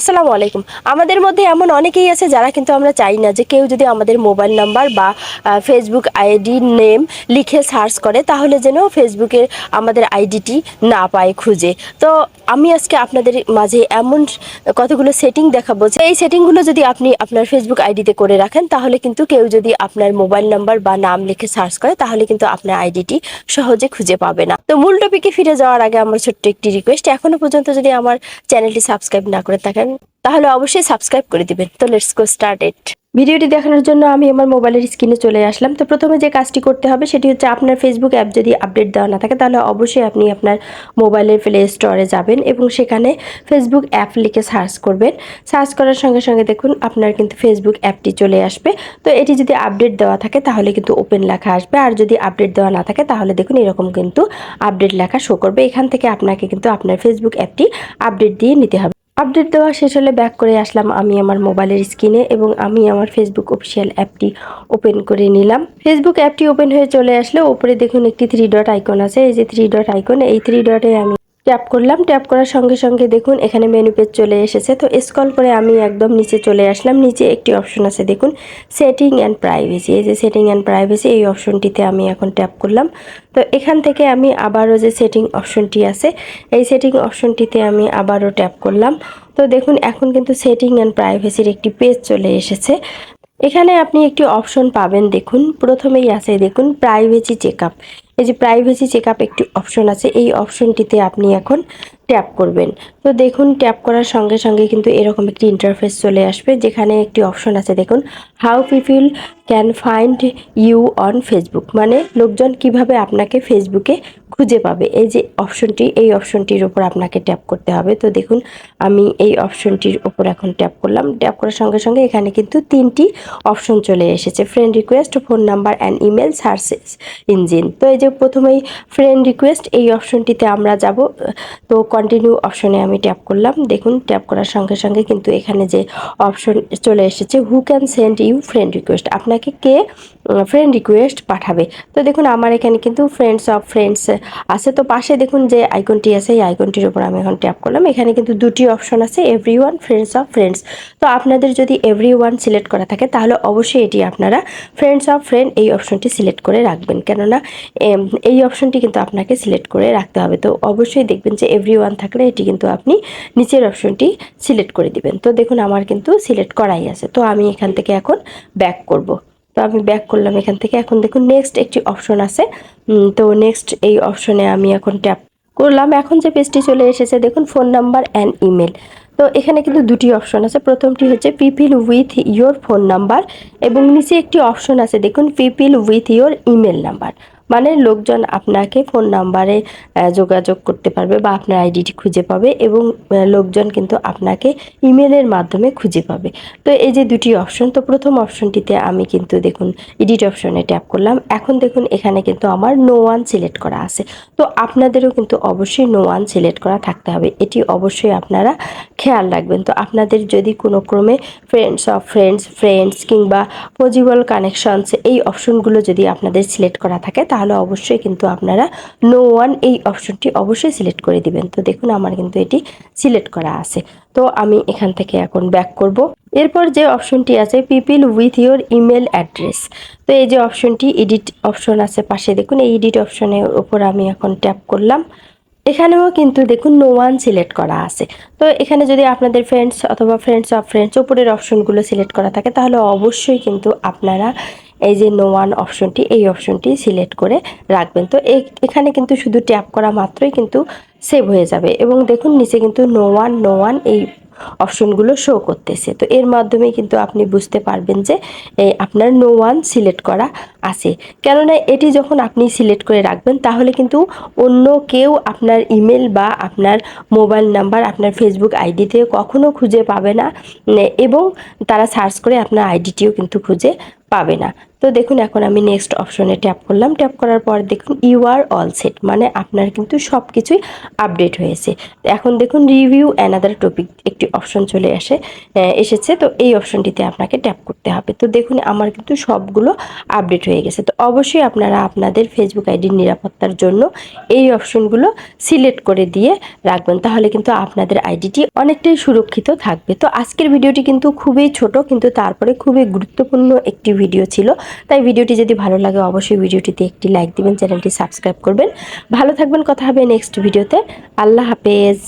আসসালামু আলাইকুম। আমাদের মধ্যে এমন অনেকেই আছে যারা কিন্তু আমরা চাই না যে কেউ যদি আমাদের মোবাইল নাম্বার বা ফেসবুক আইডি নেম লিখে সার্চ করে তাহলে যেন ফেসবুকে আমাদের আইডিটি না পায় খুঁজে। তো আমি আজকে আপনাদের মাঝে এমন কতগুলো সেটিং দেখাবো যে এই সেটিংগুলো যদি আপনি আপনার ফেসবুক আইডিতে করে রাখেন তাহলে কিন্তু কেউ যদি আপনার মোবাইল নাম্বার বা নাম লিখে সার্চ করে তাহলে কিন্তু আপনার আইডিটি সহজে খুঁজে পাবে না। তো মূল টপিকে ফিরে যাওয়ার আগে আমার ছোট্ট একটি রিকোয়েস্ট এখনও পর্যন্ত যদি আমার চ্যানেলটি সাবস্ক্রাইব না করে থাকেন তাহলে অবশ্যই সাবস্ক্রাইব করে দিবেন। তো লেটস গো স্টার্ট ইট ভিডিওটি দেখানোর জন্য আমি আমার মোবাইলের স্ক্রিনে চলে আসলাম। তো প্রথমে যে কাজটি করতে হবে, সেটি হচ্ছে আপনার ফেসবুক অ্যাপ যদি আপডেট দেওয়া না থাকে, তাহলে অবশ্যই আপনি আপনার মোবাইলের প্লে স্টোরে যাবেন এবং সেখানে ফেসবুক অ্যাপ লিখে সার্চ করবেন। সার্চ করার সঙ্গে সঙ্গে দেখুন, আপনার কিন্তু ফেসবুক অ্যাপটি চলে আসবে। তো এটি যদি আপডেট দেওয়া থাকে, তাহলে কিন্তু ওপেন লেখা আসবে। আর যদি আপডেট দেওয়া না থাকে, তাহলে দেখুন, এরকম কিন্তু আপডেট লেখা শো করবে। এখান থেকে আপনাকে কিন্তু আপনার ফেসবুক অ্যাপটি আপডেট দিয়ে নিতে হবে। আপডেট দেওয়া শেষ হলে ব্যাক করে আসলাম আমি আমার মোবাইলের স্ক্রিনে এবং আমি আমার ফেসবুক অফিসিয়াল অ্যাপটি ওপেন করে নিলাম। ফেসবুক অ্যাপটি ওপেন হয়ে চলে আসলে ওপরে দেখুন একটি থ্রি ডট আইকন আছে। এই যে থ্রি ডট আইকন এই থ্রি ডটে আমি ট্যাপ করলাম, ট্যাপ করার সঙ্গে সঙ্গে দেখুন এখানে মেনু পেজ চলে এসেছে। তো স্কল করে আমি একদম নিচে চলে আসলাম। নিচে একটি অপশন আছে, দেখুন সেটিং অ্যান্ড প্রাইভেসি এই যে সেটিং অ্যান্ড প্রাইভেসি এই অপশনটিতে আমি এখন ট্যাপ করলাম। তো এখান থেকে আমি আবারও যে সেটিং অপশনটি আছে, এই সেটিং অপশনটিতে আমি আবারও ট্যাপ করলাম। তো দেখুন, এখন কিন্তু সেটিং অ্যান্ড প্রাইভেসির একটি পেজ চলে এসেছে। এখানে আপনি একটি অপশন পাবেন, দেখুন, প্রথমেই আছে, দেখুন প্রাইভেসি চেক এই যে প্রাইভেসি চেক আপ একটি অপশন আছে, এই অপশনটিতে আপনি এখন ট্যাপ করবেন। তো দেখুন ট্যাপ করার সঙ্গে সঙ্গে কিন্তু এরকম একটি ইন্টারফেস চলে আসবে, যেখানে একটি অপশন আছে, দেখুন how people can find you on Facebook মানে লোকজন কীভাবে আপনাকে ফেসবুকে খুঁজে পাবে। এই যে অপশনটি এই অপশনটির ওপর আপনাকে ট্যাপ করতে হবে। তো দেখুন, আমি এই অপশনটির ওপর এখন ট্যাপ করলাম। ট্যাপ করার সঙ্গে সঙ্গে এখানে কিন্তু তিনটি অপশন চলে এসেছে। Friend request phone number and email searches engine তো এই যে প্রথমেই ফ্রেন্ড রিকোয়েস্ট এই অপশনটিতে আমরা যাব। তো কন্টিনিউ অপশনে আমি ট্যাপ করলাম। দেখুন ট্যাপ করার সঙ্গে সঙ্গে কিন্তু এখানে যে অপশন চলে এসেছে who can send you friend request আপনাকে কে ফ্রেন্ড রিকোয়েস্ট পাঠাবে? তো দেখুন, আমার এখানে কিন্তু ফ্রেন্ডস অফ ফ্রেন্ডস আছে। তো পাশে দেখুন যে আইকনটি আছে, এই আইকনটির উপর আমি এখন ট্যাপ করলাম। এখানে কিন্তু দুটি অপশন আছে every one friends of friends তো আপনাদের যদি এভরি ওয়ান সিলেক্ট করা থাকে, তাহলে অবশ্যই এটি আপনারা ফ্রেন্ডস অফ ফ্রেন্ড এই অপশনটি সিলেক্ট করে রাখবেন। কেননা এই অপশনটি কিন্তু আপনাকে সিলেক্ট করে রাখতে হবে। তো অবশ্যই দেখবেন যে এভরি ওয়ান থাকলে এটি কিন্তু আপনি নিচের অপশনটি সিলেক্ট করে দিবেন। তো দেখুন আমার কিন্তু সিলেক্ট করাই আছে। তো আমি এখান থেকে এখন ব্যাক করব। তো আমি ব্যাক করলাম এখান থেকে। এখন দেখুন নেক্সট একটি অপশন আছে। তো নেক্সট এই অপশনে আমি এখন ট্যাপ করলাম। এখন যে পেজটি চলে এসেছে, দেখুন ফোন নাম্বার অ্যান্ড ইমেল তো এখানে কিন্তু দুটি অপশন আছে। প্রথমটি হচ্ছে people with your phone number এবং নিচে একটি অপশন আছে। দেখুন people with your email number মানে লোকজন আপনাকে ফোন নাম্বারে যোগাযোগ করতে পারবে বা আপনার আইডিটি খুঁজে পাবে এবং লোকজন কিন্তু আপনাকে ইমেলের মাধ্যমে খুঁজে পাবে। তো এই যে দুটি অপশন তো প্রথম অপশনটিতে আমি কিন্তু দেখুন এডিট অপশনে ট্যাপ করলাম। এখন দেখুন এখানে কিন্তু আমার নো ওয়ান সিলেক্ট করা আছে। তো আপনাদেরও কিন্তু অবশ্যই নো ওয়ান সিলেক্ট করা থাকতে হবে। এটি অবশ্যই আপনারা খেয়াল রাখবেন। তো আপনাদের যদি কোনো ক্রমে ফ্রেন্ডস অফ ফ্রেন্ডস ফ্রেন্ডস কিংবা পজিবল কানেকশনস এই অপশনগুলো যদি আপনাদের সিলেক্ট করা থাকে, তাহলে অবশ্যই কিন্তু আপনারা নো ওয়ান এই অপশনটি অবশ্যই সিলেক্ট করে দিবেন। তো দেখুন আমার কিন্তু এটি সিলেক্ট করা আছে। তো আমি এখান থেকে এখন ব্যাক করব। এরপর যে অপশনটি আছে people with your email address তো এই যে অপশনটি এডিট অপশন আছে পাশে। দেখুন এই এডিট অপশনের ওপর আমি এখন ট্যাপ করলাম। এখানেও কিন্তু দেখুন নো ওয়ান সিলেক্ট করা আছে। তো এখানে যদি আপনাদের ফ্রেন্ডস অথবা ফ্রেন্ডস অফ ফ্রেন্ডস উপরের অপশনগুলো সিলেক্ট করা থাকে, তাহলে অবশ্যই কিন্তু আপনারা এই যে নো ওয়ান অপশনটি এই অপশনটি সিলেক্ট করে রাখবেন। তো এখানে কিন্তু শুধু ট্যাপ করা মাত্রই কিন্তু সেভ হয়ে যাবে এবং দেখুন নিচে কিন্তু নো ওয়ান নো ওয়ান এই অপশনগুলো শো করতেছে। তো এর মাধ্যমে কিন্তু আপনি বুঝতে পারবেন যে আপনার নো ওয়ান সিলেক্ট করা আছে। কেননা এটি যখন আপনি সিলেক্ট করে রাখবেন, তাহলে কিন্তু অন্য কেউ আপনার ইমেল বা আপনার মোবাইল নাম্বার আপনার ফেসবুক আইডিতে কখনো খুঁজে পাবে না। এবং তারা সার্চ করে আপনার আইডিটিও কিন্তু খুঁজে পাবে না। তো দেখুন, এখন আমি নেক্সট অপশনে ট্যাপ করলাম। ট্যাপ করার পর দেখুন ইউ আর অল সেট মানে আপনার কিন্তু সব কিছুই আপডেট হয়েছে। এখন দেখুন রিভিউ অ্যানাদার টপিক একটি অপশন চলে আসে এসেছে। তো এই অপশনটিতে আপনাকে ট্যাপ করতে হবে। তো দেখুন, আমার কিন্তু সবগুলো আপডেট হয়ে গেছে। তো অবশ্যই আপনারা আপনাদের ফেসবুক আইডির নিরাপত্তার জন্য এই অপশনগুলো সিলেক্ট করে দিয়ে রাখবেন। তাহলে কিন্তু আপনাদের আইডিটি অনেকটাই সুরক্ষিত থাকবে। তো আজকের ভিডিওটি কিন্তু খুবই ছোট, কিন্তু তারপরে খুবই গুরুত্বপূর্ণ একটি ভিডিও ছিল। তাই ভিডিওটি যদি ভালো লাগে, অবশ্যই ভিডিওটিতে একটি লাইক দিবেন, চ্যানেলটি সাবস্ক্রাইব করবেন। ভালো থাকবেন, কথা হবে নেক্সট ভিডিওতে আল্লাহ হাফেজ।